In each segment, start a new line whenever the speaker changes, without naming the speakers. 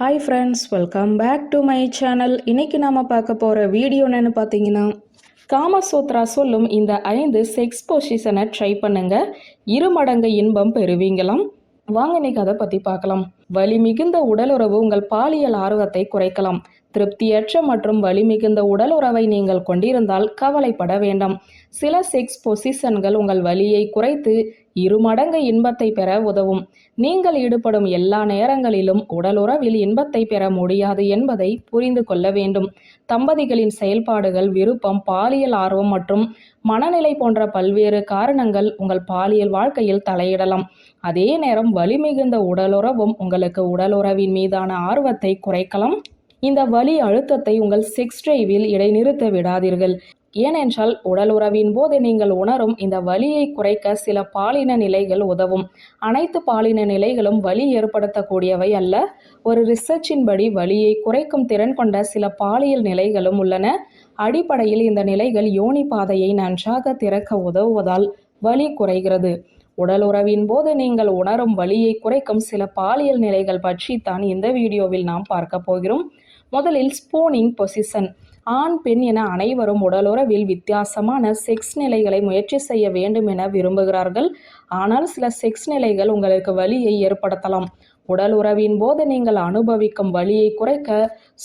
Hi friends welcome back to my channel இன்னைக்கு நாம் பார்க்க போகிற வீடியோ என்னென்னு பார்த்தீங்கன்னா காமசூத்ரா சொல்லும் இந்த ஐந்து செக்ஸ் பொசிஷனை ட்ரை பண்ணுங்க. இரு மடங்கு இன்பம் பெறுவீங்களாம். வாங்க இன்னைக்கு அதை பற்றி பார்க்கலாம். வலி மிகுந்த உடலுறவு உங்கள் பாலியல் ஆர்வத்தை குறைக்கலாம். திருப்தியற்ற மற்றும் வலிமிகுந்த உடல் உடலுறவை நீங்கள் கொண்டிருந்தால் கவலைப்பட வேண்டாம். சில செக்ஸ் பொசிஷன்கள் உங்கள் வலியை குறைத்து இருமடங்கு இன்பத்தை பெற உதவும். நீங்கள் ஈடுபடும் எல்லா நேரங்களிலும் உடலுறவில் இன்பத்தை பெற முடியாது என்பதை புரிந்து கொள்ள வேண்டும். தம்பதிகளின் செயல்பாடுகள் விருப்பம் பாலியல் ஆர்வம் மற்றும் மனநிலை போன்ற பல்வேறு காரணங்கள் உங்கள் பாலியல் வாழ்க்கையில் தலையிடலாம். அதே நேரம் வலிமிகுந்த உடலுறவும் உங்களுக்கு உடலுறவின் மீதான ஆர்வத்தை குறைக்கலாம். இந்த வலி அழுத்தத்தை உங்கள் செக்ஸ் டிரைவில் இடைநிறுத்த விடாதீர்கள். ஏனென்றால் உடல் உறவின் போது நீங்கள் உணரும் இந்த வலியை குறைக்க சில பாலின நிலைகள் உதவும். அனைத்து பாலின நிலைகளும் வலி ஏற்படுத்தக்கூடியவை அல்ல. ஒரு ரிசர்ச்சின்படி வலியை குறைக்கும் திறன் கொண்ட சில பாலியல் நிலைகளும் உள்ளன. அடிப்படையில் இந்த நிலைகள் யோனி பாதையை நன்றாக திறக்க உதவுவதால் வலி குறைகிறது. உடல் உறவின் போது நீங்கள் உணரும் வலியை குறைக்கும் சில பாலியல் நிலைகள் பற்றி தான் இந்த வீடியோவில் நாம் பார்க்க போகிறோம். முதலில் ஸ்பூனிங் பொசிஷன் ஆண் பெண் என அனைவரும் உடலுறவில் வித்தியாசமான செக்ஸ் நிலைகளை முயற்சி செய்ய வேண்டும் என விரும்புகிறார்கள். ஆனால் சில செக்ஸ் நிலைகள் உங்களுக்கு வலியை ஏற்படுத்தலாம். உடல் உறவின் போது நீங்கள் அனுபவிக்கும் வலியை குறைக்க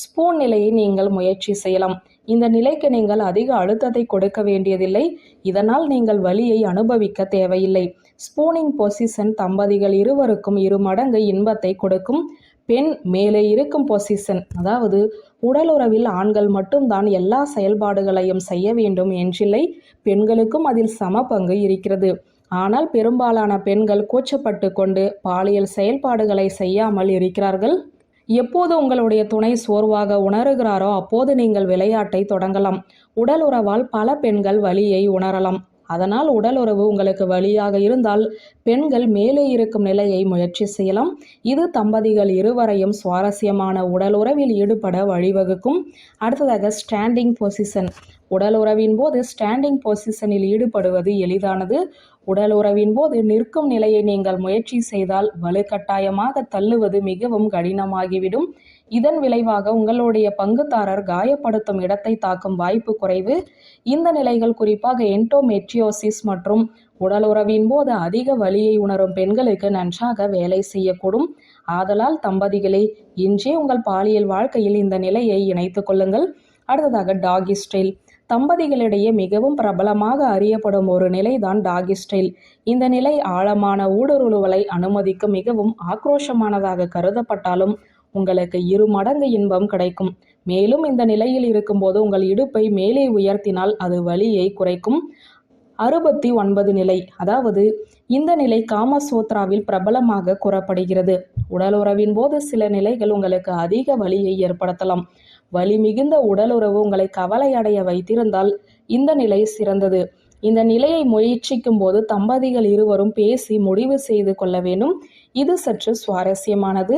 ஸ்பூன் நிலையை நீங்கள் முயற்சி செய்யலாம். இந்த நிலைக்கு நீங்கள் அதிக அழுத்தத்தை கொடுக்க வேண்டியதில்லை. இதனால் நீங்கள் வலியை அனுபவிக்க தேவையில்லை. ஸ்பூனிங் பொசிஷன் தம்பதிகள் இருவருக்கும் இரு மடங்கு இன்பத்தை கொடுக்கும். பெண் மேலே இருக்கும் பொசிஷன் அதாவது உடலுறவில் ஆண்கள் மட்டும்தான் எல்லா செயல்பாடுகளையும் செய்ய வேண்டும் என்றில்லை. பெண்களுக்கும் அதில் சம பங்கு இருக்கிறது. ஆனால் பெரும்பாலான பெண்கள் கூச்சப்பட்டு கொண்டு பாலியல் செயல்பாடுகளை செய்யாமல் இருக்கிறார்கள். எப்போது உங்களுடைய துணை சோர்வாக உணர்கிறாரோ அப்போது நீங்கள் விளையாட்டை தொடங்கலாம். உடல் உறவால் பல பெண்கள் வலியை உணரலாம். அதனால் உடலுறவு உங்களுக்கு வழியாக இருந்தால் பெண்கள் மேலே இருக்கும் நிலையை முயற்சி செய்யலாம். இது தம்பதிகள் இருவரையும் சுவாரஸ்யமான உடலுறவில் ஈடுபட வழிவகுக்கும். அடுத்ததாக ஸ்டாண்டிங் பொசிஷன் உடலுறவின் போது ஸ்டாண்டிங் பொசிஷனில் ஈடுபடுவது எளிதானது. உடலுறவின் போது நிற்கும் நிலையை நீங்கள் முயற்சி செய்தால் வலுக்கட்டாயமாக தள்ளுவது மிகவும் கடினமாகிவிடும். இதன் விளைவாக உங்களுடைய பங்குதாரர் காயப்படுத்தும் இடத்தை தாக்கும் வாய்ப்பு குறைவு. இந்த நிலைகள் குறிப்பாக என்டோமெட்ரியோசிஸ் மற்றும் உடலுறவின் போது அதிக வலியை உணரும் பெண்களுக்கு நன்றாக வேலை செய்யக்கூடும். ஆதலால் தம்பதிகளே இன்றே உங்கள் பாலியல் வாழ்க்கையில் இந்த நிலையை இணைத்துக் கொள்ளுங்கள். அடுத்ததாக டாகி ஸ்டைல். தம்பதிகளிடையே மிகவும் பிரபலமாக அறியப்படும் ஒரு நிலைதான் டாகி ஸ்டைல். இந்த நிலை ஆழமான ஊடுருவலை அனுமதிக்கும் மிகவும் ஆக்ரோஷமானதாக கருதப்பட்டாலும் உங்களுக்கு இரு மடங்கு இன்பம் கிடைக்கும். மேலும் இந்த நிலையில் இருக்கும்போது உங்கள் இடுப்பை மேலே உயர்த்தினால் அது வலியை குறைக்கும். அறுபத்தி ஒன்பது நிலை அதாவது இந்த நிலை காமசூத்ராவில் பிரபலமாக கூறப்படுகிறது. உடலுறவின் போது சில நிலைகள் உங்களுக்கு அதிக வலியை ஏற்படுத்தலாம். வலி மிகுந்த உடலுறவு உங்களை கவலையடைய வைத்திருந்தால் இந்த நிலை சிறந்தது. இந்த நிலையை முயற்சிக்கும் போது தம்பதிகள் இருவரும் பேசி முடிவு செய்து கொள்ள வேண்டும். இது சற்று சுவாரஸ்யமானது.